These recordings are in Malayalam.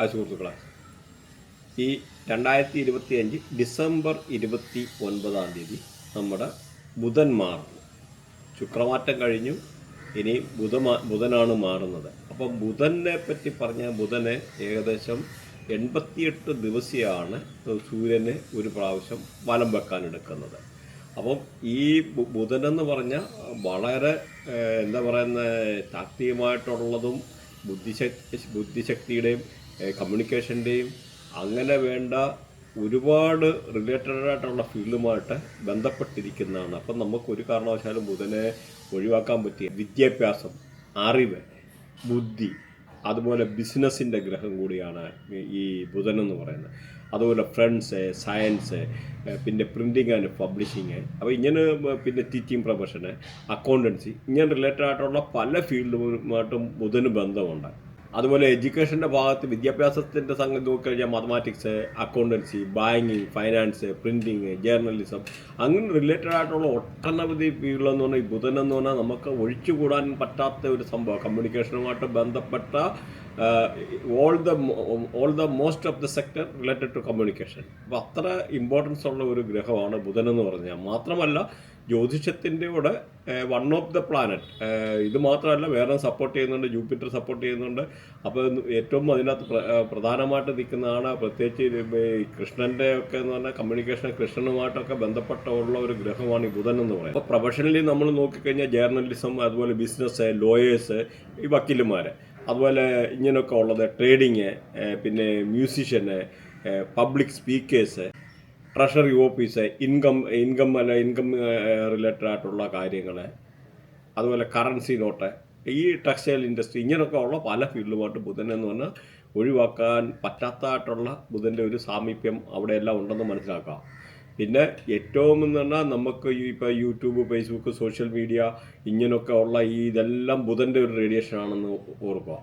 ആ സുഹൃത്തുക്കളെ ഈ രണ്ടായിരത്തി ഇരുപത്തി അഞ്ച് ഡിസംബർ ഇരുപത്തി ഒൻപതാം തീയതി നമ്മുടെ ബുധൻ മാറുന്നു. ശുക്രമാറ്റം കഴിഞ്ഞു ഇനി ബുധ ബുധനാണ് മാറുന്നത്. അപ്പം ബുധനെ പറ്റി പറഞ്ഞ ബുധനെ ഏകദേശം എൺപത്തിയെട്ട് ദിവസമാണ് സൂര്യന് ഒരു പ്രാവശ്യം വലം വെക്കാൻ എടുക്കുന്നത്. അപ്പം ഈ ബുധനെന്ന് പറഞ്ഞാൽ വളരെ എന്താ പറയുന്ന ശാക്തികമായിട്ടുള്ളതും ബുദ്ധിശക്തി ബുദ്ധിശക്തിയുടെയും കമ്മ്യൂണിക്കേഷന്റെയും അങ്ങനെ വേണ്ട ഒരുപാട് റിലേറ്റഡ് ആയിട്ടുള്ള ഫീൽഡുമായിട്ട് ബന്ധപ്പെട്ടിരിക്കുന്നതാണ്. അപ്പം നമുക്ക് ഒരു കാരണവശാലും ബുധനെ ഒഴിവാക്കാൻ പറ്റിയ വിദ്യാഭ്യാസം അറിവ് ബുദ്ധി അതുപോലെ ബിസിനസ്സിന്റെ ഗ്രഹം കൂടിയാണ് ഈ- ഈ ബുധൻ എന്ന് പറയുന്നത്. അതുപോലെ ഫ്രണ്ട്സ് സയൻസ് പിന്നെ പ്രിന്റിങ് ആൻഡ് പബ്ലിഷിങ് അപ്പോൾ ഇങ്ങനെ പിന്നെ ടീച്ചിങ് പ്രൊഫഷന് അക്കൗണ്ടൻസി ഇങ്ങനെ റിലേറ്റഡ് ആയിട്ടുള്ള പല ഫീൽഡുമായിട്ടും ബുധന് ബന്ധമുണ്ട്. അതുപോലെ എഡ്യൂക്കേഷന്റെ ഭാഗത്ത് വിദ്യാഭ്യാസത്തിന്റെ സംഗതി നോക്കിക്കഴിഞ്ഞാൽ mathematics accountancy banking finance printing journalism അങ്ങനെ റിലേറ്റഡ് ആയിട്ടുള്ള ഒട്ടനവധി ഫീൽഡെന്ന് പറഞ്ഞാൽ ഈ ബുധൻ എന്ന് പറഞ്ഞാൽ നമുക്ക് ഒഴിച്ചുകൂടാൻ പറ്റാത്ത ഒരു സംഭവം കമ്മ്യൂണിക്കേഷനുമായിട്ട് ബന്ധപ്പെട്ട all the all the most of the sector related to communication അപ്പോൾ അത്ര ഇമ്പോർട്ടൻസ് ഉള്ള ഒരു ഗ്രഹമാണ് ബുധൻ എന്ന് പറഞ്ഞാൽ. മാത്രമല്ല ജ്യോതിഷത്തിന്റെ കൂടെ വൺ ഓഫ് ദ പ്ലാനറ്റ് ഇത് മാത്രമല്ല വേറെ സപ്പോർട്ട് ചെയ്യുന്നുണ്ട് ജൂപ്പിറ്റർ സപ്പോർട്ട് ചെയ്യുന്നുണ്ട്. അപ്പോൾ ഏറ്റവും അതിനകത്ത് പ്രധാനമായിട്ട് നിൽക്കുന്നതാണ് പ്രത്യേകിച്ച് കൃഷ്ണന്റെ ഒക്കെ എന്ന് പറഞ്ഞാൽ കമ്മ്യൂണിക്കേഷൻ കൃഷ്ണനുമായിട്ടൊക്കെ ബന്ധപ്പെട്ട ഉള്ള ഒരു ഗ്രഹമാണ് ഈ ബുധൻ എന്ന് പറയുന്നത്. അപ്പോൾ പ്രൊഫഷണലി നമ്മൾ നോക്കിക്കഴിഞ്ഞാൽ ജേർണലിസം അതുപോലെ ബിസിനസ് ലോയേഴ്സ് ഈ വക്കീലുമാർ അതുപോലെ ഇങ്ങനെയൊക്കെ ഉള്ളത് ട്രേഡിങ് പിന്നെ musician public speakers treasury office income income അല്ല ഇൻകം റിലേറ്റഡ് ആയിട്ടുള്ള കാര്യങ്ങൾ അതുപോലെ കറൻസി നോട്ട് ഈ ടെക്സ്റ്റൈൽ ഇൻഡസ്ട്രി ഇങ്ങനെയൊക്കെ ഉള്ള പല ഫീൽഡുമായിട്ട് ബുധൻ എന്ന് പറഞ്ഞാൽ ഒഴിവാക്കാൻ പറ്റാത്തതായിട്ടുള്ള ബുധന്റെ ഒരു സാമീപ്യം അവിടെ എല്ലാം ഉണ്ടെന്ന് മനസ്സിലാക്കാം. പിന്നെ ഏറ്റവും എന്ന് പറഞ്ഞാൽ നമുക്ക് ഈ ഇപ്പോൾ യൂട്യൂബ് ഫേസ്ബുക്ക് സോഷ്യൽ മീഡിയ ഇങ്ങനെയൊക്കെ ഉള്ള ഈ ഇതെല്ലാം ബുധന്റെ ഒരു റേഡിയേഷൻ ആണെന്ന് ഓർക്കുക.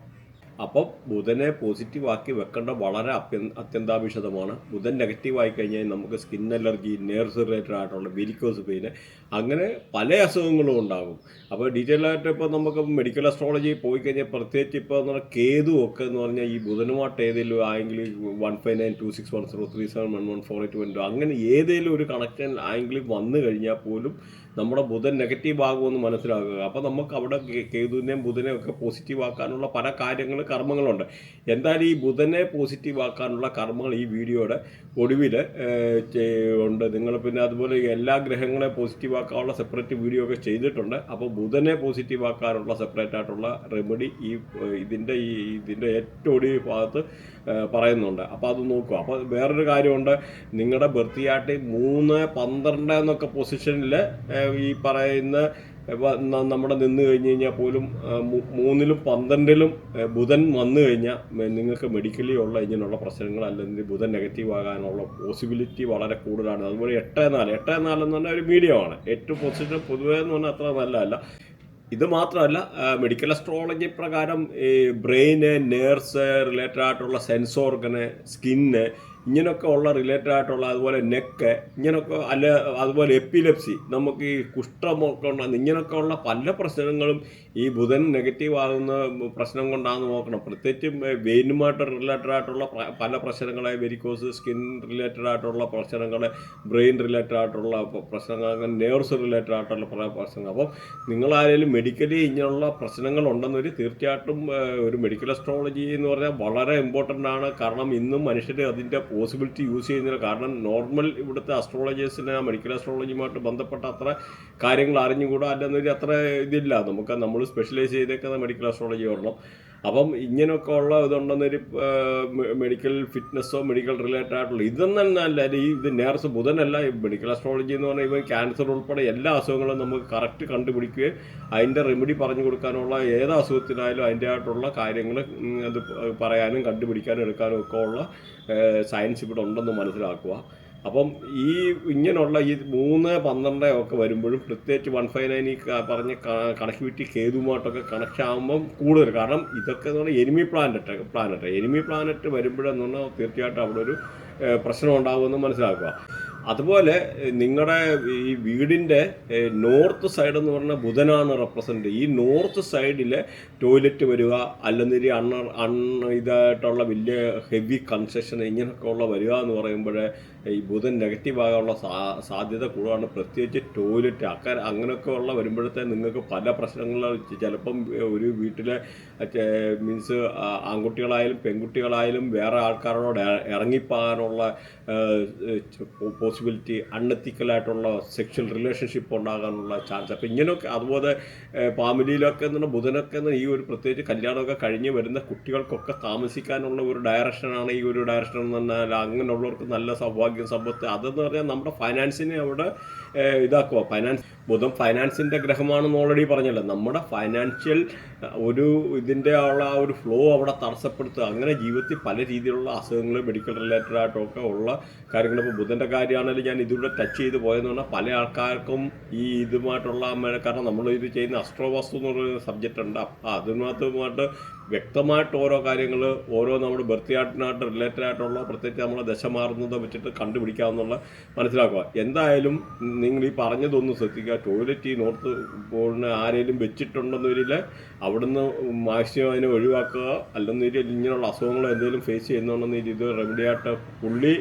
അപ്പം ബുധനെ പോസിറ്റീവ് ആക്കി വെക്കേണ്ട വളരെ അത്യ അത്യന്താപേക്ഷിതമാണ്. ബുധൻ നെഗറ്റീവ് ആയി കഴിഞ്ഞാൽ നമുക്ക് സ്കിൻ അലർജി നെയർസ് റിലേറ്റഡ് ആയിട്ടുള്ള വിരിക്കോസ് പെയിന് അങ്ങനെ പല അസുഖങ്ങളും ഉണ്ടാകും. അപ്പോൾ ഡീറ്റെയിൽ ആയിട്ട് ഇപ്പോൾ നമുക്ക് മെഡിക്കൽ അസ്ട്രോളജി പോയി കഴിഞ്ഞാൽ പ്രത്യേകിച്ച് ഇപ്പോൾ എന്ന് പറഞ്ഞാൽ കേതു ഒക്കെ എന്ന് പറഞ്ഞാൽ ഈ ബുധനുമായിട്ട് ഏതെങ്കിലും ആയെങ്കിൽ one five nine two six one zero three seven one one four eight one അങ്ങനെ ഏതെങ്കിലും ഒരു കണക്ഷൻ ആയെങ്കിലും വന്നു കഴിഞ്ഞാൽ പോലും നമ്മുടെ ബുധൻ നെഗറ്റീവ് ആകുമെന്ന് മനസ്സിലാക്കുക. അപ്പോൾ നമുക്ക് അവിടെ കേതുവിനെയും ബുധനെയും ഒക്കെ പോസിറ്റീവ് ആക്കാനുള്ള പല കാര്യങ്ങൾ കർമ്മങ്ങളുണ്ട്. എന്തായാലും ഈ ബുധനെ പോസിറ്റീവ് ആക്കാനുള്ള കർമ്മങ്ങൾ ഈ വീഡിയോയുടെ ഒടുവിൽ ഉണ്ട്. നിങ്ങൾ പിന്നെ അതുപോലെ എല്ലാ ഗ്രഹങ്ങളെ പോസിറ്റീവ് ആക്കാനുള്ള സെപ്പറേറ്റ് വീഡിയോ ഒക്കെ ചെയ്തിട്ടുണ്ട്. അപ്പോൾ ബുധനെ പോസിറ്റീവ് ആക്കാനുള്ള സെപ്പറേറ്റ് ആയിട്ടുള്ള റെമഡി ഈ ഇതിന്റെ ഈ ഇതിന്റെ ഏറ്റവും ഒടുവിൽ ഭാഗത്ത് പറയുന്നുണ്ട്. അപ്പോൾ അത് നോക്കുക. അപ്പോൾ വേറൊരു കാര്യമുണ്ട്. നിങ്ങളുടെ ബർത്തിയാട്ടി മൂന്ന് പന്ത്രണ്ട് എന്നൊക്കെ പൊസിഷനിൽ ഈ പറയുന്ന നമ്മുടെ നിന്ന് കഴിഞ്ഞ് കഴിഞ്ഞാൽ പോലും മൂന്നിലും പന്ത്രണ്ടിലും ബുധൻ വന്നു കഴിഞ്ഞാൽ നിങ്ങൾക്ക് മെഡിക്കലി ഉള്ള ഇങ്ങനെയുള്ള പ്രശ്നങ്ങൾ അല്ലെങ്കിൽ ബുധൻ നെഗറ്റീവ് ആകാനുള്ള പോസിബിലിറ്റി വളരെ കൂടുതലാണ്. അതുപോലെ എട്ട് നാല് എട്ട് നാല് എന്ന് പറഞ്ഞാൽ ഒരു മീഡിയമാണ് ഏറ്റവും പോസിറ്റീവ് പൊതുവേ എന്ന് പറഞ്ഞാൽ അത്ര നല്ലതല്ല. ഇത് മാത്രമല്ല മെഡിക്കൽ അസ്ട്രോളജി പ്രകാരം ഈ ബ്രെയിന് നേഴ്സ് റിലേറ്റഡ് ആയിട്ടുള്ള സെൻസ് ഓർഗന് സ്കിന്ന് ഇങ്ങനെയൊക്കെ ഉള്ള റിലേറ്റഡ് ആയിട്ടുള്ള അതുപോലെ നെക്ക് ഇങ്ങനെയൊക്കെ അല്ല അതുപോലെ എപ്പിലെപ്സി നമുക്ക് ഈ കുഷ്ഠമൊക്കെ ഉണ്ടാകുന്ന ഇങ്ങനെയൊക്കെ ഉള്ള പല പ്രശ്നങ്ങളും ഈ ബുധൻ നെഗറ്റീവ് ആകുന്ന പ്രശ്നം കൊണ്ടാണെന്ന് നോക്കണം. പ്രത്യേകിച്ചും വെയിനുമായിട്ട് റിലേറ്റഡ് ആയിട്ടുള്ള പല പ്രശ്നങ്ങളെ വെരിക്കോസ് സ്കിൻ റിലേറ്റഡ് ആയിട്ടുള്ള പ്രശ്നങ്ങൾ ബ്രെയിൻ റിലേറ്റഡ് ആയിട്ടുള്ള പ്രശ്നങ്ങൾ അങ്ങനെ നേഴ്സ് റിലേറ്റഡ് ആയിട്ടുള്ള പല പ്രശ്നങ്ങൾ. അപ്പം നിങ്ങളായാലും മെഡിക്കലി ഇങ്ങനെയുള്ള പ്രശ്നങ്ങൾ ഉണ്ടെന്നൊരു തീർച്ചയായിട്ടും ഒരു മെഡിക്കൽ അസ്ട്രോളജി എന്ന് പറഞ്ഞാൽ വളരെ ഇമ്പോർട്ടന്റ് ആണ്. കാരണം ഇന്നും മനുഷ്യർ അതിന്റെ പോസിബിലിറ്റി യൂസ് ചെയ്യുന്നില്ല. കാരണം നോർമൽ ഇവിടുത്തെ അസ്ട്രോളജേഴ്സിന് മെഡിക്കൽ അസ്ട്രോളജിയുമായിട്ട് ബന്ധപ്പെട്ട അത്ര കാര്യങ്ങൾ അറിഞ്ഞുകൂടാ അല്ലെന്നൊരു അത്ര ഇതില്ല. നമുക്ക് നമ്മൾ സ്പെഷ്യലൈസ് ചെയ്തേക്കുന്ന മെഡിക്കൽ അസ്ട്രോളജി വരണം അപ്പം ഇങ്ങനെയൊക്കെ ഉള്ള ഇതുണ്ടെന്നൊരു മെഡിക്കൽ ഫിറ്റ്നസ്സോ മെഡിക്കൽ റിലേറ്റഡ് ആയിട്ടുള്ള ഇതൊന്നും അല്ല ഈ ഇത് നേർസ് ബുധനല്ല ഈ മെഡിക്കൽ അസ്ട്രോളജി എന്ന് പറഞ്ഞാൽ ഇവൻ ക്യാൻസർ ഉൾപ്പെടെ എല്ലാ അസുഖങ്ങളും നമുക്ക് കറക്റ്റ് കണ്ടുപിടിക്കുകയും അതിന്റെ റെമഡി പറഞ്ഞു കൊടുക്കാനുള്ള ഏത് അസുഖത്തിനായാലും അതിന്റെ ആയിട്ടുള്ള കാര്യങ്ങൾ അത് പറയാനും കണ്ടുപിടിക്കാനും എടുക്കാനും ഒക്കെ ഉള്ള സയൻസ് ഇവിടെ ഉണ്ടെന്ന് മനസ്സിലാക്കുക. അപ്പം ഈ ഇങ്ങനെയുള്ള ഈ മൂന്ന് പന്ത്രണ്ട് ഒക്കെ വരുമ്പോഴും പ്രത്യേകിച്ച് വൺ ഫൈവ് നയൻ ഈ പറഞ്ഞ കണക്ടിവിറ്റി കേതുമായിട്ടൊക്കെ കണക്ഷൻ ആകുമ്പം കൂടുതൽ. കാരണം ഇതൊക്കെ എന്ന് പറഞ്ഞാൽ enemy planet planet enemy planet വരുമ്പോഴെന്ന് പറഞ്ഞാൽ തീർച്ചയായിട്ടും അവിടെ ഒരു പ്രശ്നം ഉണ്ടാകുമെന്ന് മനസ്സിലാക്കുക. അതുപോലെ നിങ്ങളുടെ ഈ വീടിന്റെ നോർത്ത് സൈഡ് എന്ന് പറഞ്ഞാൽ ബുധനാണ് റെപ്രസെന്റ് ഈ നോർത്ത് സൈഡിൽ ടോയ്ലറ്റ് വരിക അല്ലെങ്കിൽ അണ്ണ അൺ ഇതായിട്ടുള്ള വലിയ ഹെവി കൺസ്ട്രക്ഷൻ ഇങ്ങനെയൊക്കെ ഉള്ള വരിക എന്ന് പറയുമ്പോൾ ഈ ബുധൻ നെഗറ്റീവ് ആകാനുള്ള സാധ്യത കൂടുതലാണ്. പ്രത്യേകിച്ച് ടോയ്ലറ്റ് അക്ക അങ്ങനെയൊക്കെ ഉള്ള വരുമ്പോഴത്തെ നിങ്ങൾക്ക് പല പ്രശ്നങ്ങളും ചിലപ്പം ഒരു വീട്ടിലെ മീൻസ് ആൺകുട്ടികളായാലും പെൺകുട്ടികളായാലും വേറെ ആൾക്കാരോട് ഇറങ്ങിപ്പോകാനുള്ള പോസിബിലിറ്റി അൺഎത്തിക്കലായിട്ടുള്ള സെക്ഷൽ റിലേഷൻഷിപ്പ് ഉണ്ടാകാനുള്ള ചാൻസ് അപ്പോൾ ഇങ്ങനെയൊക്കെ അതുപോലെ ഫാമിലിയിലൊക്കെ എന്ന് പറഞ്ഞാൽ ബുധനൊക്കെ ഈ ഒരു പ്രത്യേകിച്ച് കല്യാണമൊക്കെ കഴിഞ്ഞ് വരുന്ന കുട്ടികൾക്കൊക്കെ താമസിക്കാനുള്ള ഒരു ഡയറക്ഷനാണ് ഈ ഒരു ഡയറക്ഷൻ എന്ന് പറഞ്ഞാൽ അങ്ങനെയുള്ളവർക്ക് നല്ല സൗഭാഗ്യം സമ്പത്ത്. അതെന്ന് പറഞ്ഞാൽ നമ്മുടെ ഫൈനാൻസിനെ അവിടെ ഇതാക്കുക ഫൈനാൻസ് ബുധൻ ഫൈനാൻസിന്റെ ഗ്രഹമാണെന്ന് ഓൾറെഡി പറഞ്ഞല്ലോ. നമ്മുടെ ഫൈനാൻഷ്യൽ ഒരു ഇതിന്റെ ഉള്ള ആ ഒരു ഫ്ലോ അവിടെ തടസ്സപ്പെടുത്തുക അങ്ങനെ ജീവിതത്തിൽ പല രീതിയിലുള്ള അസുഖങ്ങൾ മെഡിക്കൽ റിലേറ്റഡ് ആയിട്ടൊക്കെ ഉള്ള കാര്യങ്ങൾ ഇപ്പോൾ ബുധന്റെ കാര്യമാണെങ്കിലും ഞാൻ ഇതിലൂടെ ടച്ച് ചെയ്ത് പോയെന്ന് പറഞ്ഞാൽ പല ആൾക്കാർക്കും ഈ ഇതുമായിട്ടുള്ള കാരണം നമ്മൾ ഇത് ചെയ്യുന്ന അസ്ട്രോവാസ്തു എന്ന് പറയുന്ന സബ്ജക്റ്റ് ഉണ്ട്. അതിനകത്തുമായിട്ട് വ്യക്തമായിട്ട് ഓരോ കാര്യങ്ങൾ ഓരോ നമ്മുടെ ബർത്ത് ചാർട്ടിനായിട്ട് റിലേറ്റഡ് ആയിട്ടുള്ള പ്രത്യേകിച്ച് നമ്മളെ ദശ മാറുന്നത് വെച്ചിട്ട് കണ്ടുപിടിക്കാമെന്നുള്ള മനസ്സിലാക്കുക. എന്തായാലും നിങ്ങൾ ഈ പറഞ്ഞതൊന്ന് ശ്രദ്ധിക്കുക. ടോയ്ലറ്റ് ഈ നോർത്ത് പോളിന് ആരെങ്കിലും വെച്ചിട്ടുണ്ടെന്ന് വരില്ല അവിടുന്ന് മാക്സിമം അതിനെ ഒഴിവാക്കുക അല്ലെന്നില്ല ഇങ്ങനെയുള്ള അസുഖങ്ങൾ എന്തെങ്കിലും ഫേസ് ചെയ്യുന്നുണ്ടെന്ന് ഇത് റെമഡിയായിട്ട് പുള്ളി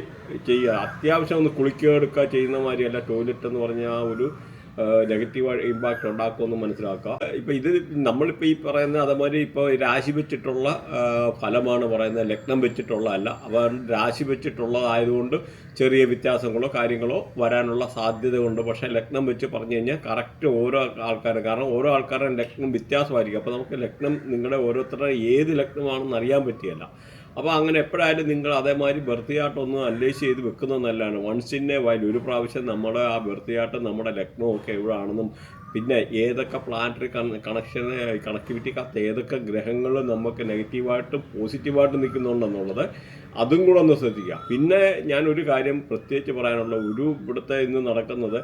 ചെയ്യുക. അത്യാവശ്യം ഒന്ന് കുളിക്കുക എടുക്കുക ചെയ്യുന്ന മാതിരിയല്ല ടോയ്ലറ്റ് എന്ന് പറഞ്ഞ ആ ഒരു നെഗറ്റീവ് ഇമ്പാക്റ്റ് ഉണ്ടാക്കുമെന്ന് മനസ്സിലാക്കുക. ഇപ്പം ഇത് നമ്മളിപ്പോൾ ഈ പറയുന്ന അതേമാതിരി ഇപ്പോൾ രാശി വെച്ചിട്ടുള്ള ഫലമാണ് പറയുന്നത് ലഗ്നം വെച്ചിട്ടുള്ള അല്ല അവർ രാശി വെച്ചിട്ടുള്ളതായതുകൊണ്ട് ചെറിയ വ്യത്യാസങ്ങളോ കാര്യങ്ങളോ വരാനുള്ള സാധ്യതയുണ്ട്. പക്ഷേ ലഗ്നം വെച്ച് പറഞ്ഞു കഴിഞ്ഞാൽ കറക്റ്റ് ഓരോ ആൾക്കാരും കാരണം ഓരോ ആൾക്കാരുടെ ലഗ്നം വ്യത്യാസമായിരിക്കും. അപ്പോൾ നമുക്ക് ലഗ്നം നിങ്ങളുടെ ഓരോരുത്തരുടെ ഏത് ലഗ്നമാണെന്ന് അറിയാൻ പറ്റിയല്ല. അപ്പോൾ അങ്ങനെ എപ്പോഴായാലും നിങ്ങൾ അതേമാതിരി ബർത്തിയാട്ടൊന്ന് അനലൈസ് ചെയ്ത് വെക്കുന്നത് നല്ലതാണ്. വൺസ് ഇൻ എ വൈൽ ഒരു പ്രാവശ്യം നമ്മുടെ ആ ബർത്തിയാട്ടം നമ്മുടെ ലക്നോ ഒക്കെ എവിടെയാണെന്നും പിന്നെ ഏതൊക്കെ പ്ലാനറ്ററി കണക്ഷൻ കണക്ടിവിറ്റി കത്ത് ഏതൊക്കെ ഗ്രഹങ്ങൾ നമുക്ക് നെഗറ്റീവായിട്ടും പോസിറ്റീവായിട്ടും നിൽക്കുന്നുണ്ടെന്നുള്ളത് അതും കൂടെ ഒന്ന് ശ്രദ്ധിക്കുക. പിന്നെ ഞാൻ ഒരു കാര്യം പ്രത്യേകിച്ച് പറയാനുള്ള ഒരു ഇവിടുത്തെ ഇന്ന് നടക്കുന്നത്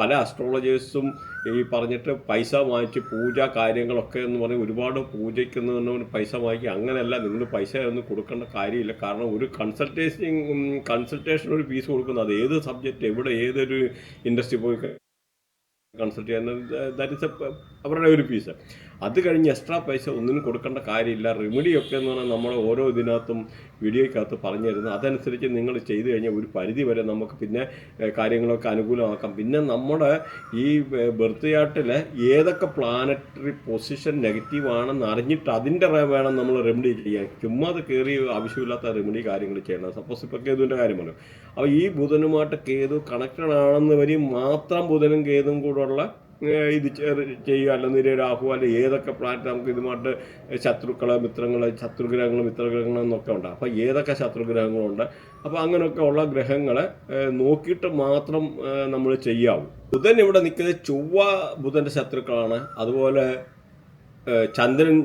പല അസ്ട്രോളജേഴ്സും ഈ പറഞ്ഞിട്ട് പൈസ വാങ്ങിച്ച് പൂജ കാര്യങ്ങളൊക്കെ എന്ന് പറഞ്ഞ് ഒരുപാട് പൂജയ്ക്കുന്നതിന് പൈസ വാങ്ങിക്കുക അങ്ങനെയല്ല. നിങ്ങൾ പൈസ ഒന്നും കൊടുക്കേണ്ട കാര്യമില്ല. കാരണം ഒരു കൺസൾട്ടേഷൻ കൺസൾട്ടേഷൻ ഒരു ഫീസ് കൊടുക്കുന്നത് അത് ഏത് സബ്ജക്റ്റ് എവിടെ ഏതൊരു ഇൻഡസ്ട്രി പോയി കൺസൾട്ട് ചെയ്യുന്നത് ദാറ്റ് ഇസ് അവരുടെ ഒരു ഫീസ് അത് കഴിഞ്ഞ് എക്സ്ട്രാ പൈസ ഒന്നിനും കൊടുക്കേണ്ട കാര്യമില്ല. റെമഡിയൊക്കെ എന്ന് പറഞ്ഞാൽ നമ്മൾ ഓരോ ഇതിനകത്തും വീഡിയോയ്ക്കകത്ത് പറഞ്ഞു തരുന്നത്. അതനുസരിച്ച് നിങ്ങൾ ചെയ്തു കഴിഞ്ഞാൽ ഒരു പരിധി വരെ നമുക്ക് പിന്നെ കാര്യങ്ങളൊക്കെ അനുകൂലമാക്കാം. പിന്നെ നമ്മുടെ ഈ ബർത്ത് ചാർട്ടിൽ ഏതൊക്കെ പ്ലാനറ്ററി പൊസിഷൻ നെഗറ്റീവ് ആണെന്ന് അറിഞ്ഞിട്ട് അതിന്റെ വേണം നമ്മൾ റെമഡി ചെയ്യാൻ. ചുമ്മാ അത് കയറി ആവശ്യമില്ലാത്ത റെമഡി കാര്യങ്ങൾ ചെയ്യണം. സപ്പോസ് ഇപ്പോൾ കേതുവിന്റെ കാര്യമല്ലോ അപ്പോൾ ഈ ബുധനുമായിട്ട് കേതു കണക്റ്റഡ് ആണെന്ന് വരി മാത്രം ബുധനും കേതും കൂടെയുള്ള ഇത് ചെയ്യുക. അല്ലെങ്കിൽ രാഹു അല്ലെ ഏതൊക്കെ പ്ലാനറ്റ് നമുക്ക് ഇതുമായിട്ട് ശത്രുക്കൾ മിത്രങ്ങൾ ശത്രുഗ്രഹങ്ങൾ മിത്രഗ്രഹങ്ങൾ എന്നൊക്കെ ഉണ്ട്. അപ്പോൾ ഏതൊക്കെ ശത്രുഗ്രഹങ്ങളുണ്ട്? അപ്പോൾ അങ്ങനെയൊക്കെ ഉള്ള ഗ്രഹങ്ങളെ നോക്കിയിട്ട് മാത്രം നമ്മൾ ചെയ്യാവൂ. ബുധൻ ഇവിടെ നിൽക്കുന്നത് ചൊവ്വ ബുധന്റെ ശത്രുക്കളാണ്. അതുപോലെ ചന്ദ്രൻ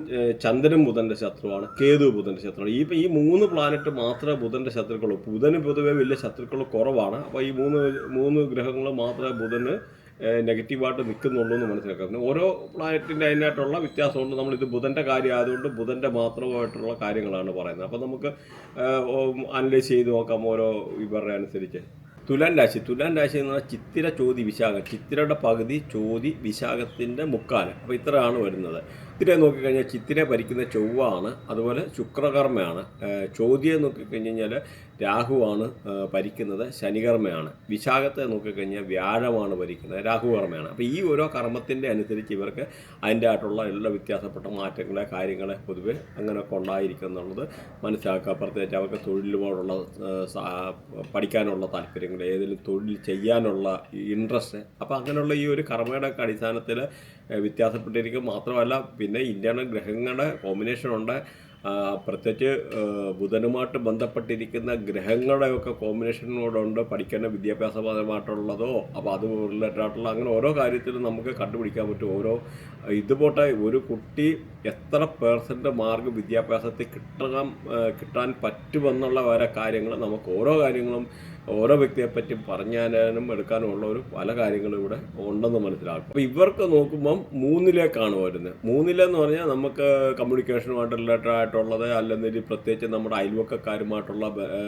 ചന്ദ്രൻ ബുധന്റെ ശത്രുവാണ്. കേതു ബുധന്റെ ശത്രുവാണ്. ഈ ഈ മൂന്ന് പ്ലാനറ്റ് മാത്രമേ ബുധന്റെ ശത്രുക്കളുള്ളൂ ബുധന് പൊതുവേ വലിയ ശത്രുക്കൾ കുറവാണ്. അപ്പോൾ ഈ മൂന്ന് മൂന്ന് ഗ്രഹങ്ങൾ മാത്രമേ ബുധന് നെഗറ്റീവായിട്ട് നിൽക്കുന്നുള്ളൂ എന്ന് മനസ്സിലാക്കാം. പിന്നെ ഓരോ പ്ലാനറ്റിന്റെ അതിനായിട്ടുള്ള വ്യത്യാസമുണ്ട്. നമ്മളിത് ബുധന്റെ കാര്യം ആയതുകൊണ്ട് ബുധന്റെ മാത്രമായിട്ടുള്ള കാര്യങ്ങളാണ് പറയുന്നത്. അപ്പോൾ നമുക്ക് അനലൈസ് ചെയ്ത് നോക്കാം ഓരോ ഇവരുടെ അനുസരിച്ച്. തുലാൻ രാശി. തുലാൻ രാശി എന്ന് പറഞ്ഞാൽ ചിത്തിര ചോതി വിശാഖം. ചിത്തിരയുടെ പകുതി ചോതി വിശാഖത്തിന്റെ മുക്കാൽ അപ്പോൾ ഇത്രയാണ് വരുന്നത്. ചിത്തിരെ നോക്കിക്കഴിഞ്ഞാൽ ചിത്തിരെ ഭരിക്കുന്ന ചൊവ്വാണ് അതുപോലെ ശുക്രകർമ്മയാണ്. ചോദ്യം നോക്കിക്കഴിഞ്ഞ് കഴിഞ്ഞാൽ രാഹുവാണ് ഭരിക്കുന്നത് ശനികർമ്മയാണ്. വിശാഖത്തെ നോക്കിക്കഴിഞ്ഞാൽ വ്യാഴമാണ് ഭരിക്കുന്നത് രാഹുകർമ്മയാണ്. അപ്പോൾ ഈ ഓരോ കർമ്മത്തിന്റെ അനുസരിച്ച് ഇവർക്ക് അതിന്റെ ആയിട്ടുള്ള എല്ലാ വ്യത്യാസപ്പെട്ട മാറ്റങ്ങളെ കാര്യങ്ങളെ പൊതുവെ അങ്ങനെയൊക്കെ ഉണ്ടായിരിക്കും എന്നുള്ളത് മനസ്സിലാക്കുക. പ്രത്യേകിച്ച് അവർക്ക് തൊഴിലിനോടുള്ള പഠിക്കാനുള്ള താല്പര്യങ്ങൾ ഏതെങ്കിലും തൊഴിൽ ചെയ്യാനുള്ള ഇൻട്രസ്റ്റ് അപ്പോൾ അങ്ങനെയുള്ള ഈ ഒരു കർമ്മയുടെ അടിസ്ഥാനത്തിൽ വ്യത്യാസപ്പെട്ടിരിക്കും. മാത്രമല്ല പിന്നെ ഇന്ത്യയുടെ ഗ്രഹങ്ങളുടെ കോമ്പിനേഷൻ ഉണ്ട്. പ്രത്യേകിച്ച് ബുധനുമായിട്ട് ബന്ധപ്പെട്ടിരിക്കുന്ന ഗ്രഹങ്ങളുടെയൊക്കെ കോമ്പിനേഷനോടുണ്ട് പഠിക്കേണ്ട വിദ്യാഭ്യാസപരമായിട്ടുള്ളതോ അപ്പോൾ അത് റിലേറ്റഡ് ആയിട്ടുള്ള അങ്ങനെ ഓരോ കാര്യത്തിലും നമുക്ക് കണ്ടുപിടിക്കാൻ പറ്റും. ഓരോ ഇതുപോട്ടെ ഒരു കുട്ടി എത്ര പേഴ്സന്റ് മാർക്ക് വിദ്യാഭ്യാസത്തിൽ കിട്ടണം കിട്ടാൻ പറ്റുമെന്നുള്ള വരെ കാര്യങ്ങൾ നമുക്ക് ഓരോ കാര്യങ്ങളും ഓരോ വ്യക്തിയെപ്പറ്റി പറഞ്ഞാലും എടുക്കാനും ഉള്ള ഒരു പല കാര്യങ്ങളും ഇവിടെ ഉണ്ടെന്ന് മനസ്സിലാക്കും അപ്പോൾ ഇവർക്ക് നോക്കുമ്പം മൂന്നിലേക്കാണ് വരുന്നത്. മൂന്നിലെന്ന് പറഞ്ഞാൽ നമുക്ക് കമ്മ്യൂണിക്കേഷനുമായിട്ട് റിലേറ്റഡ് ആയിട്ടുള്ളത് അല്ലെങ്കിൽ പ്രത്യേകിച്ച് നമ്മുടെ അയൽവക്കക്കാരുമായിട്ടുള്ള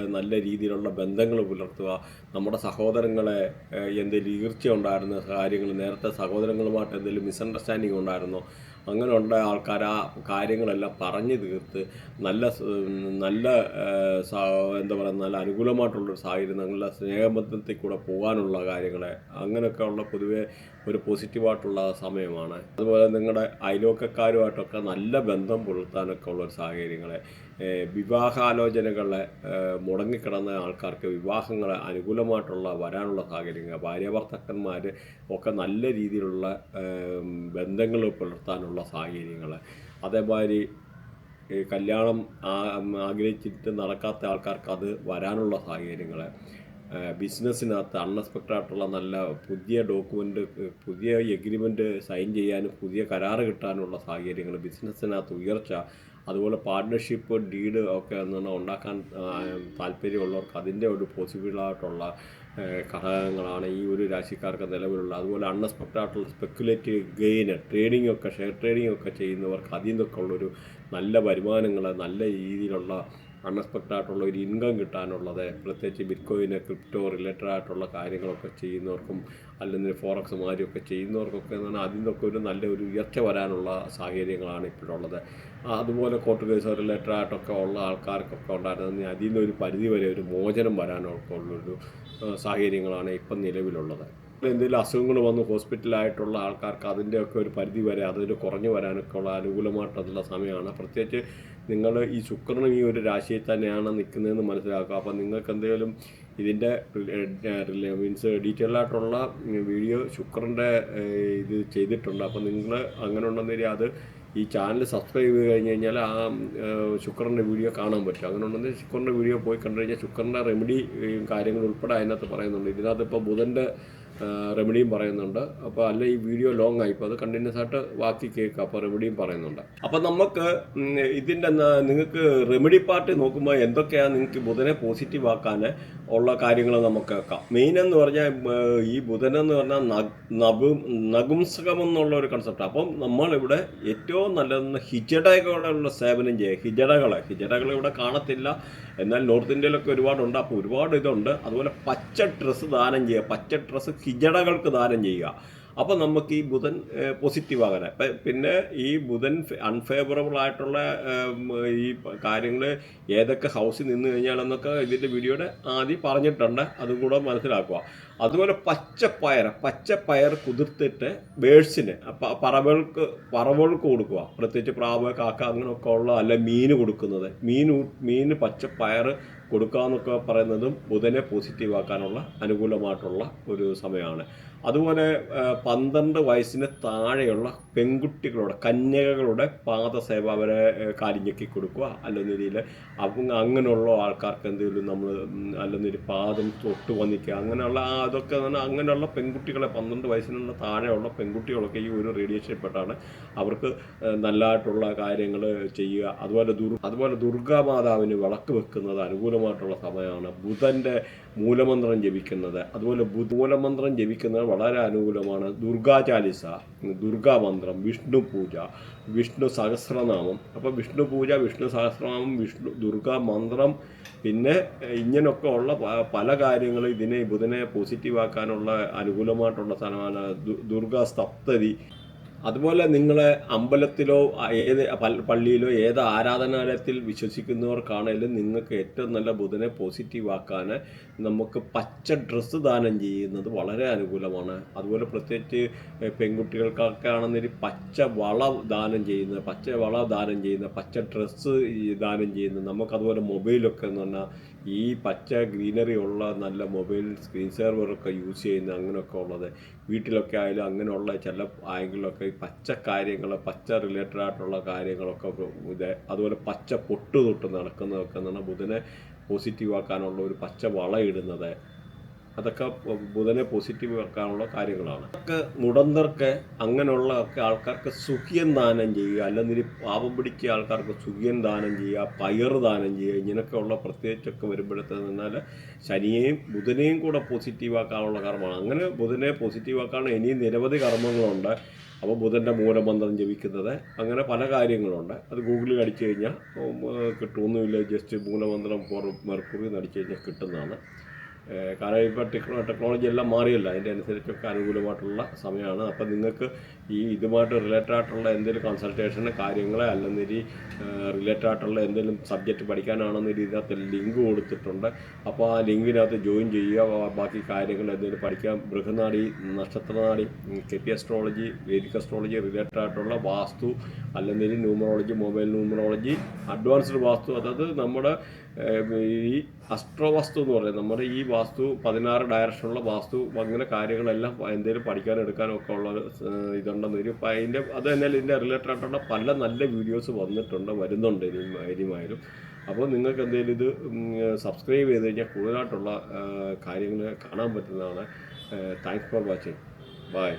നല്ല രീതിയിലുള്ള ബന്ധങ്ങൾ പുലർത്തുക നമ്മുടെ സഹോദരങ്ങളെ എന്തെങ്കിലും ഈർച്ച ഉണ്ടായിരുന്ന കാര്യങ്ങൾ നേരത്തെ സഹോദരങ്ങളുമായിട്ട് എന്തെങ്കിലും മിസ്അണ്ടർസ്റ്റാൻഡിങ് ഉണ്ടായിരുന്നോ അങ്ങനെ ഉണ്ട ആൾക്കാർ ആ കാര്യങ്ങളെല്ലാം പറഞ്ഞു തീർത്ത് നല്ല നല്ല എന്താ പറയുക നല്ല അനുകൂലമായിട്ടുള്ളൊരു സാഹചര്യം നല്ല സ്നേഹബന്ധത്തിൽ കൂടെ പോകാനുള്ള കാര്യങ്ങളെ അങ്ങനെയൊക്കെ ഉള്ള പൊതുവെ ഒരു പോസിറ്റീവായിട്ടുള്ള സമയമാണ്. അതുപോലെ നിങ്ങളുടെ അയൽവക്കക്കാരുമായിട്ടൊക്കെ നല്ല ബന്ധം പുലർത്താനൊക്കെ ഉള്ള ഒരു സാഹചര്യങ്ങളെ വിവാഹാലോചനകളെ മുടങ്ങിക്കിടന്ന ആൾക്കാർക്ക് വിവാഹങ്ങളെ അനുകൂലമായിട്ടുള്ള വരാനുള്ള സാഹചര്യങ്ങൾ ഭാര്യാഭർത്താക്കന്മാർ ഒക്കെ നല്ല രീതിയിലുള്ള ബന്ധങ്ങൾ പുലർത്താനുള്ള സാഹചര്യങ്ങൾ അതേമാതിരി കല്യാണം ആഗ്രഹിച്ചിട്ട് നടക്കാത്ത ആൾക്കാർക്ക് അത് വരാനുള്ള സാഹചര്യങ്ങൾ ബിസിനസ്സിനകത്ത് അൺഎക്സ്പെക്റ്റായിട്ടുള്ള നല്ല പുതിയ ഡോക്യുമെന്റ് പുതിയ എഗ്രിമെന്റ് സൈൻ ചെയ്യാനും പുതിയ കരാറ് കിട്ടാനുള്ള സാഹചര്യങ്ങൾ ബിസിനസ്സിനകത്ത് ഉയർച്ച അതുപോലെ പാർട്ട്ണർഷിപ്പ് ഡീഡ് ഒക്കെ എന്ന് ഉണ്ടാക്കാൻ താല്പര്യമുള്ളവർക്ക് അതിന്റെ ഒരു പോസിബിളായിട്ടുള്ള ഘടകങ്ങളാണ് ഈ ഒരു രാശിക്കാർക്ക് നിലവിലുള്ള അതുപോലെ അൺഎക്സ്പെക്റ്റഡ് ആയിട്ടുള്ള സ്പെക്കുലേറ്റീവ് ഗെയിന് ട്രേഡിംഗ് ഒക്കെ ഷെയർ ട്രേഡിംഗ് ഒക്കെ ചെയ്യുന്നവർക്ക് അതിൽ നിന്നൊക്കെ ഉള്ളൊരു നല്ല വരുമാനങ്ങൾ നല്ല രീതിയിലുള്ള അൺഎക്സ്പെക്റ്റഡ് ആയിട്ടുള്ള ഒരു ഇൻകം കിട്ടാനുള്ളത് പ്രത്യേകിച്ച് ബിറ്റ്കോയിന് ക്രിപ്റ്റോ റിലേറ്റഡ് ആയിട്ടുള്ള കാര്യങ്ങളൊക്കെ ചെയ്യുന്നവർക്കും അല്ലെങ്കിൽ ഫോറക്സ് മാതിരിയൊക്കെ ചെയ്യുന്നവർക്കൊക്കെ എന്ന് പറഞ്ഞാൽ അതിൽ നിന്നൊക്കെ ഒരു നല്ല ഒരു ഉയർച്ച വരാനുള്ള സാഹചര്യങ്ങളാണ് ഇപ്പോഴുള്ളത്. അതുപോലെ കോർട്ട് കേസ് റിലേറ്റഡ് ആയിട്ടൊക്കെ ഉള്ള ആൾക്കാർക്കൊക്കെ ഉണ്ടായിരുന്നത് അതിൽ നിന്ന് ഒരു പരിധി വരെ ഒരു മോചനം വരാനൊക്കെ ഉള്ളൊരു സാഹചര്യങ്ങളാണ് ഇപ്പം നിലവിലുള്ളത്. എന്തെങ്കിലും അസുഖങ്ങൾ വന്ന് ഹോസ്പിറ്റലായിട്ടുള്ള ആൾക്കാർക്ക് അതിന്റെയൊക്കെ ഒരു പരിധി വരെ അതിൽ കുറഞ്ഞു വരാനൊക്കെ ഉള്ള അനുകൂലമായിട്ടുള്ള സമയമാണ്. പ്രത്യേകിച്ച് നിങ്ങൾ ഈ ശുക്രനും ഈ ഒരു രാശിയിൽ തന്നെയാണ് നിൽക്കുന്നതെന്ന് മനസ്സിലാക്കുക. അപ്പോൾ നിങ്ങൾക്ക് എന്തെങ്കിലും ഇതിന്റെ മീൻസ് ഡീറ്റെയിൽ ആയിട്ടുള്ള വീഡിയോ ശുക്രന്റെ ഇത് ചെയ്തിട്ടുണ്ട്. അപ്പോൾ നിങ്ങൾ അങ്ങനെ ഉണ്ടെന്നേരി അത് ഈ ചാനൽ സബ്സ്ക്രൈബ് ചെയ്ത് കഴിഞ്ഞ് കഴിഞ്ഞാൽ ആ ശുക്രന്റെ വീഡിയോ കാണാൻ പറ്റും. അങ്ങനെ ഉണ്ടെങ്കിൽ ശുക്രന്റെ വീഡിയോ പോയി കണ്ടു കഴിഞ്ഞാൽ ശുക്രന്റെ റെമഡി കാര്യങ്ങൾ ഉൾപ്പെടെ അതിനകത്ത് പറയുന്നുണ്ട്. ഇതിനകത്ത് ഇപ്പോൾ ബുധന്റെ റെമഡിയും പറയുന്നുണ്ട്. അപ്പോൾ അല്ല ഈ വീഡിയോ ലോങ് ആയി. അത് കണ്ടിന്യൂസ് ആയിട്ട് ബാക്കി കേൾക്കുക അപ്പോൾ റെമഡിയും പറയുന്നുണ്ട്. അപ്പോൾ നമുക്ക് ഇതിന്റെ നിങ്ങൾക്ക് റെമഡി പാർട്ട് നോക്കുമ്പോൾ എന്തൊക്കെയാണ് നിങ്ങൾക്ക് ബുധനെ പോസിറ്റീവ് ആക്കാൻ ഉള്ള കാര്യങ്ങൾ നമുക്ക് കേൾക്കാം. മെയിൻ എന്ന് പറഞ്ഞാൽ ഈ ബുധൻ എന്ന് പറഞ്ഞാൽ നബും നഗുംസകം എന്നുള്ള ഒരു കൺസെപ്റ്റ് അപ്പം നമ്മളിവിടെ ഏറ്റവും നല്ലതെന്ന് ഹിജടകളുള്ള സേവനം ചെയ്യുക ഹിജടകളെ ഹിജടകൾ ഇവിടെ കാണത്തില്ല. എന്നാൽ നോർത്ത് ഇന്ത്യയിലൊക്കെ ഒരുപാടുണ്ട്. അപ്പോൾ ഒരുപാട് ഇതുണ്ട്. അതുപോലെ പച്ച ഡ്രസ്സ് ദാനം ചെയ്യുക പച്ച ഡ്രസ്സ് ഹിജടകൾക്ക് ദാനം ചെയ്യുക. അപ്പോൾ നമുക്ക് ഈ ബുധൻ പോസിറ്റീവ് ആകാൻ പിന്നെ ഈ ബുധൻ അൺഫേവറബിൾ ആയിട്ടുള്ള ഈ കാര്യങ്ങൾ ഏതൊക്കെ ഹൗസിൽ നിന്ന് കഴിഞ്ഞാലെന്നൊക്കെ ഇതിന്റെ വീഡിയോയുടെ ആദ്യം പറഞ്ഞിട്ടുണ്ട്. അതും കൂടെ മനസ്സിലാക്കുക. അതുപോലെ പച്ചപ്പയർ പച്ചപ്പയർ കുതിർത്തിട്ട് ബേഴ്സിന് പ- പറവകൾക്ക് പറവകൾക്ക് കൊടുക്കുക. പ്രത്യേകിച്ച് പ്രാവ് കാക്ക അങ്ങനെയൊക്കെ ഉള്ള അല്ല മീന് കൊടുക്കുന്നത്. മീൻ മീന് പച്ചപ്പയർ കൊടുക്കുക എന്നൊക്കെ പറയുന്നതും ബുധനെ പോസിറ്റീവ് ആക്കാനുള്ള അനുകൂലമായിട്ടുള്ള ഒരു സമയമാണ്. അതുപോലെ പന്ത്രണ്ട് വയസ്സിന് താഴെയുള്ള പെൺകുട്ടികളുടെ കന്യകകളുടെ പാദസേവ അവരെ കാലിഞ്ഞക്കി കൊടുക്കുക. അല്ലെന്നൊരിയിൽ അങ്ങനെയുള്ള ആൾക്കാർക്ക് എന്തെങ്കിലും നമ്മൾ അല്ലെന്നൊരു പാദം തൊട്ട് വന്നിക്കുക. അങ്ങനെയുള്ള അതൊക്കെ അങ്ങനെയുള്ള പെൺകുട്ടികളെ പന്ത്രണ്ട് വയസ്സിനുള്ള താഴെയുള്ള പെൺകുട്ടികളൊക്കെ ഈ ഒരു റേഡിയേഷൻ പെട്ടാണ് അവർക്ക് നല്ലതായിട്ടുള്ള കാര്യങ്ങൾ ചെയ്യുക. അതുപോലെ ദുർ അതുപോലെ ദുർഗാമാതാവിന് വിളക്ക് വെക്കുന്നത് അനുകൂലമായിട്ടുള്ള സമയമാണ്. ബുധന്റെ മൂലമന്ത്രം ജപിക്കുന്നത്. അതുപോലെ മൂലമന്ത്രം ജപിക്കുന്നത് വളരെ അനുകൂലമാണ്. ദുർഗാ ചാലിസ ദുർഗാ മന്ത്രം വിഷ്ണു പൂജ വിഷ്ണു സഹസ്രനാമം. അപ്പോൾ വിഷ്ണു പൂജ വിഷ്ണു സഹസ്രനാമം വിഷ്ണു ദുർഗാ മന്ത്രം പിന്നെ ഇങ്ങനെയൊക്കെ ഉള്ള പല കാര്യങ്ങളും ഇതിനെ ബുധനെ പോസിറ്റീവാക്കാനുള്ള അനുകൂലമായിട്ടുള്ള സ്ഥലമാണ് ദുർഗാ സപ്തതി. അതുപോലെ നിങ്ങളെ അമ്പലത്തിലോ ഏത് പള്ളിയിലോ ഏത് ആരാധനാലയത്തിൽ വിശ്വസിക്കുന്നവർക്കാണേലും നിങ്ങൾക്ക് ഏറ്റവും നല്ല ബുധനെ പോസിറ്റീവ് ആക്കാൻ നമുക്ക് പച്ച ഡ്രസ്സ് ദാനം ചെയ്യുന്നത് വളരെ അനുകൂലമാണ്. അതുപോലെ പ്രത്യേകിച്ച് പെൺകുട്ടികൾക്കൊക്കെ ആണെന്നൊരു പച്ച വള ദാനം ചെയ്യുന്നത് പച്ച വള ദാനം ചെയ്യുന്ന പച്ച ഡ്രസ്സ് ദാനം ചെയ്യുന്നത് നമുക്കതുപോലെ മൊബൈലൊക്കെ എന്ന് പറഞ്ഞാൽ ഈ പച്ച ഗ്രീനറി ഉള്ള നല്ല മൊബൈൽ സ്ക്രീൻ സെർവറൊക്കെ യൂസ് ചെയ്യുന്ന അങ്ങനെയൊക്കെ ഉള്ളത്. വീട്ടിലൊക്കെ ആയാലും അങ്ങനെയുള്ള ചില ആയെങ്കിലൊക്കെ ഈ പച്ച കാര്യങ്ങൾ പച്ച റിലേറ്റഡ് ആയിട്ടുള്ള കാര്യങ്ങളൊക്കെ ഇത് അതുപോലെ പച്ച പൊട്ട് തൊട്ട് നടക്കുന്നതൊക്കെ എന്ന് ബുധനെ പോസിറ്റീവ് ആക്കാനുള്ള ഒരു പച്ച വള ഇടുന്നത്. അതൊക്കെ ബുധനെ പോസിറ്റീവ് വെക്കാനുള്ള കാര്യങ്ങളാണ്. ഒക്കെ മുടന്തർക്ക് അങ്ങനെയുള്ള ഒക്കെ ആൾക്കാർക്ക് സുഖിയൻ ദാനം ചെയ്യുക അല്ലെങ്കിൽ പാപം പിടിച്ച ആൾക്കാർക്ക് സുഖിയൻ ദാനം ചെയ്യുക പയർ ദാനം ചെയ്യുക ഇങ്ങനെയൊക്കെയുള്ള പ്രത്യേകിച്ചൊക്കെ വരുമ്പോഴത്തേന്ന് പറഞ്ഞാൽ ശനിയെയും ബുധനെയും കൂടെ പോസിറ്റീവ് ആക്കാനുള്ള കർമ്മമാണ്. അങ്ങനെ ബുധനെ പോസിറ്റീവ് ആക്കാനുള്ള ഇനിയും നിരവധി കർമ്മങ്ങളുണ്ട്. അപ്പോൾ ബുധന്റെ മൂലമന്ത്രം ജപിക്കുന്നത് അങ്ങനെ പല കാര്യങ്ങളുണ്ട്. അത് ഗൂഗിളിൽ അടിച്ചു കഴിഞ്ഞാൽ കിട്ടുമൊന്നുമില്ല ജസ്റ്റ് മൂലമന്ത്രം ഫോർ മെർക്കുറി എന്ന് അടിച്ചു കഴിഞ്ഞാൽ കിട്ടുന്നതാണ്. കാരണം ഇപ്പോൾ ടെക്നോ ടെക്നോളജി എല്ലാം മാറിയല്ല. അതിന്റെ അനുസരിച്ചൊക്കെ അനുകൂലമായിട്ടുള്ള സമയമാണ്. അപ്പം നിങ്ങൾക്ക് ഈ ഇതുമായിട്ട് റിലേറ്റഡ് ആയിട്ടുള്ള എന്തെങ്കിലും കൺസൾട്ടേഷന് കാര്യങ്ങൾ അല്ലെങ്കിൽ റിലേറ്റഡ് ആയിട്ടുള്ള എന്തെങ്കിലും സബ്ജക്റ്റ് പഠിക്കാനാണെന്ന് ഇതിനകത്ത് ലിങ്ക് കൊടുത്തിട്ടുണ്ട്. അപ്പോൾ ആ ലിങ്കിനകത്ത് ജോയിൻ ചെയ്യുക. ബാക്കി കാര്യങ്ങൾ എന്തെങ്കിലും പഠിക്കാൻ ബൃഹനാടി നക്ഷത്രനാടി KP astrology Vedic astrology related ആയിട്ടുള്ള വാസ്തു അല്ലെങ്കിൽ numerology mobile numerology advanced vastu. അതായത് നമ്മുടെ ഈ അസ്ട്രോ വാസ്തു എന്ന് പറയുന്നത് നമ്മുടെ ഈ വാസ്തു പതിനാറ് ഡയറക്ഷനുള്ള വാസ്തു അങ്ങനെ കാര്യങ്ങളെല്ലാം എന്തെങ്കിലും പഠിക്കാൻ എടുക്കാനും ഒക്കെ ഉള്ള ഇതുണ്ടെന്ന് ഒരു അപ്പം അതിന്റെ അത് തന്നെ ഇതിന്റെ റിലേറ്റഡ് ആയിട്ടുള്ള പല നല്ല വീഡിയോസ് വന്നിട്ടുണ്ട് വരുന്നുണ്ട് ഇനിയും ഇനിയുമായാലും. അപ്പോൾ നിങ്ങൾക്ക് എന്തെങ്കിലും ഇത് സബ്സ്ക്രൈബ് ചെയ്ത് കഴിഞ്ഞാൽ കൂടുതലായിട്ടുള്ള കാര്യങ്ങൾ കാണാൻ പറ്റുന്നതാണ്. Thanks for watching bye